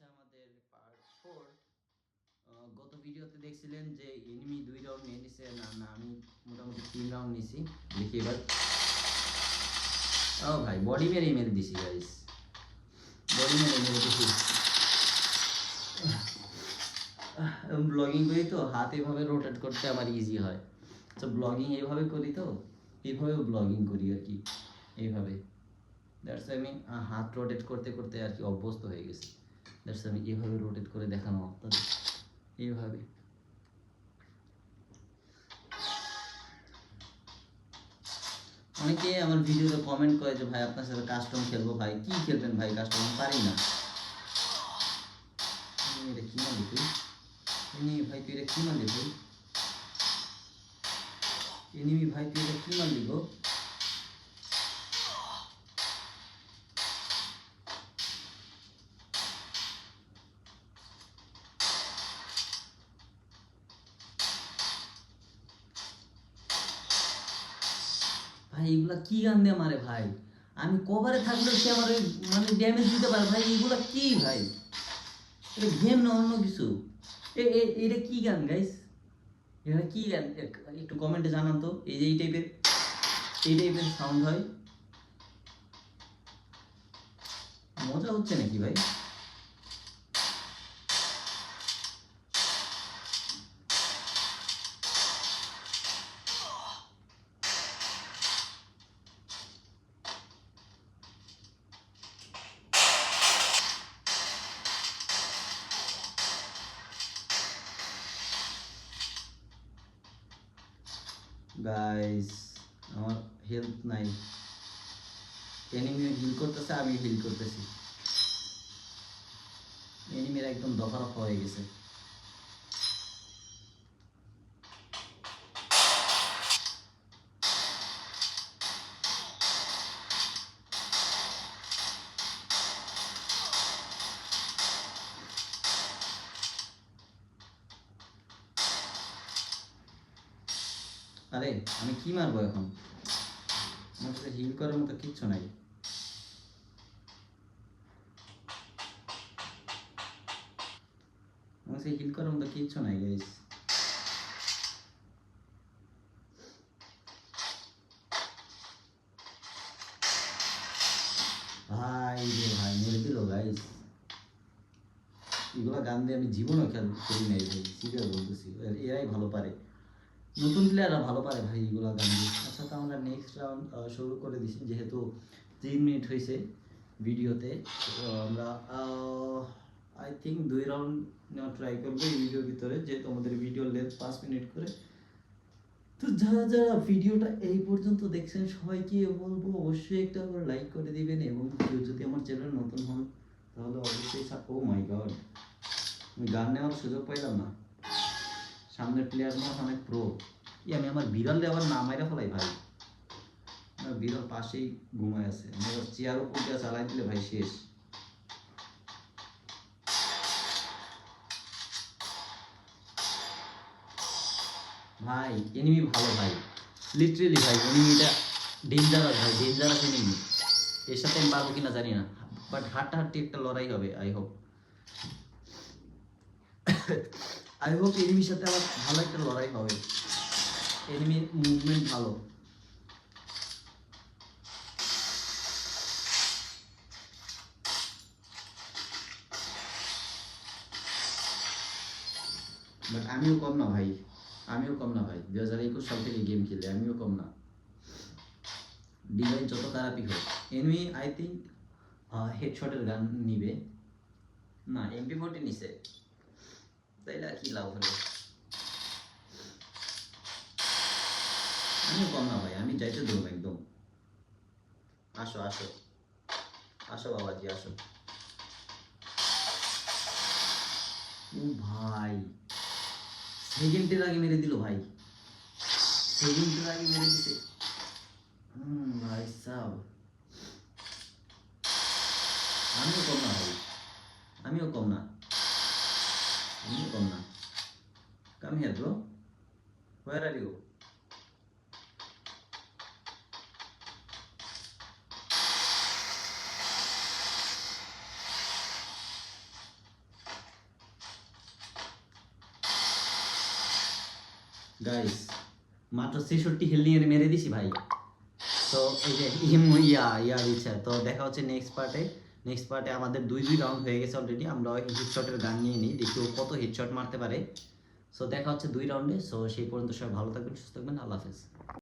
হচ্ছে আমাদের part four গত ভিডিওতে দেখছিলেন যে এনিমি দুই রাউন্ড নিয়ে নিছে। না আমি মোটামুটি তিন রাউন্ড নিছি। দেখি এবার। ও ভাই বডি মেরে মেরে দিছি গাইস বডি মেরে মেরে দিছি। ব্লগিং করি তো, হাত এভাবে রোটেট করতে আমার ইজি হয়। তো ব্লগিং এইভাবে করি তো এইভাবে ব্লগিং করি আর কি। এইভাবে। দ্যাটস আমি হাত রোটেট করতে করতে আর কি অভ্যস্ত হয়ে গেছি। দ্যাটস আমি এইভাবে রোটেট করে দেখানো আপনাদের। এইভাবে। অনেকে আমার ভিডিওতে কমেন্ট করে যে, ভাই, আপনার সাথে কাস্টম খেলব ভাই। কি খেলবেন ভাই কাস্টম পারি না। এটা কি মারলি তুই? এনিমি ভাই, তুই এটা কি মারলি ভাই? এনিমি ভাই, তুই এটা কি মারলি গো? ভাই, এগুলা কি গান দিয়ে মারে ভাই? আমি কভারে থাকলেও সে আমার ওই মানে ড্যামেজ দিতে পারে। ভাই, এগুলা কি ভাই? এটা গেম না অন্য কিছু? এটা কি গান গাইস এটা কি গান? একটু কমেন্টে জানান তো। এই যে এই টাইপের এই টাইপের সাউন্ড হয়। মজা হচ্ছে নাকি ভাই? গাইস আমার হেলথ নাই। এনিমি হিল করতেছে আমি হিল করতেছি। এনিমির একদম দফা রফা হয়ে গেছে। আরে, আমি কি মারবো এখন? আমার কাছে হিল করার মতো কিচ্ছু নাই। আমার কাছে হিল করার মতো কিচ্ছু নাই গাইস ভাই রে ভাই, মেরে দিল গাইস এগুলো গান দিয়ে আমি জীবনও খেল করি নাই, ভাই। সিরিয়াস বলতেছি। এর- এরাই ভালো পারে। নতুন প্লেয়াররা ভালো পারে ভাই এগুলো গান আচ্ছা তো আমরা নেক্সট রাউন্ড শুরু করে দিছি। যেহেতু তিন মিনিট হয়েছে ভিডিওতে, তো আমরা আই থিঙ্ক দুই রাউন্ড নেওয়া ট্রাই করব এই ভিডিওর ভিতরে যেহেতু আমাদের ভিডিও লেন্থ পাঁচ মিনিট করে। তো যারা যারা ভিডিওটা এই পর্যন্ত দেখছেন, সবাইকে বলব অবশ্যই একটা করে লাইক করে দিবেন এবং কেউ যদি আমার চ্যানেল নতুন হন, তাহলে অবশ্যই ও মাই গড গান নেওয়ার সুযোগ পাইলাম না। সামনের প্লেয়ার মনে হয় অনেক প্রো ই আমি আমার বিড়াল আবার না মাইরা ফেলাই ভাই। আমার বিড়াল পাশেই ঘুমায় আছে। আমি আবার চেয়ার উপর দিয়ে চালাই দিলে ভাই শেষ। ভাই এনিমি ভালো ভাই। লিটারেলি ভাই এনিমিটা ডেঞ্জারাস ভাই ডেঞ্জারাস এনিমি এর সাথে আমি পারব কিনা জানি না। বাট হাঁটাহাঁটি একটা লড়াই হবে আই হোপ আই হোপ এনিমির সাথে আমার ভালো একটা লড়াই হবে। এনিমির মুভমেন্ট ভালো। বাট আমিও কম না ভাই, আমিও কম না ভাই। দু হাজার একুশ সাল থেকে গেম খেলে, আমিও কম না। ডিভাইস যত খারাপই হোক এনিমি আই থিঙ্ক হেডশটের গান নিবে। না এমপি ফোরটি নিছে। তাইলে আর কি লাভ হলো আমিও কম না ভাই আমি যাইতে দেবো একদম আসো আসো আসো বাবাজি আসো ও ভাই সেকেন্ডের আগে মেরে দিল ভাই সেকেন্ডের আগে মেরে দিছে হুম ভাই সাব আমিও কম না ভাই আমিও কম না Come here, bro. Where are you? Guys মাত্র ছেষট্টি হেল নিয়ে মেরে দিছি ভাই তো এই যে হিম ইয়া ইয়ার তো দেখা হচ্ছে নেক্সট পার্টে নেক্সট পার্টে আমাদের দুই দুই রাউন্ড হয়ে গেছে অলরেডি আমরা হিটশটের গান নিয়ে নিই দেখি ও কত হিটশট মারতে পারে. সো দেখা হচ্ছে দুই রাউন্ডে সো সেই পর্যন্ত সবাই ভালো থাকবেন, সুস্থ থাকবেন। আল্লাহ হাফেজ।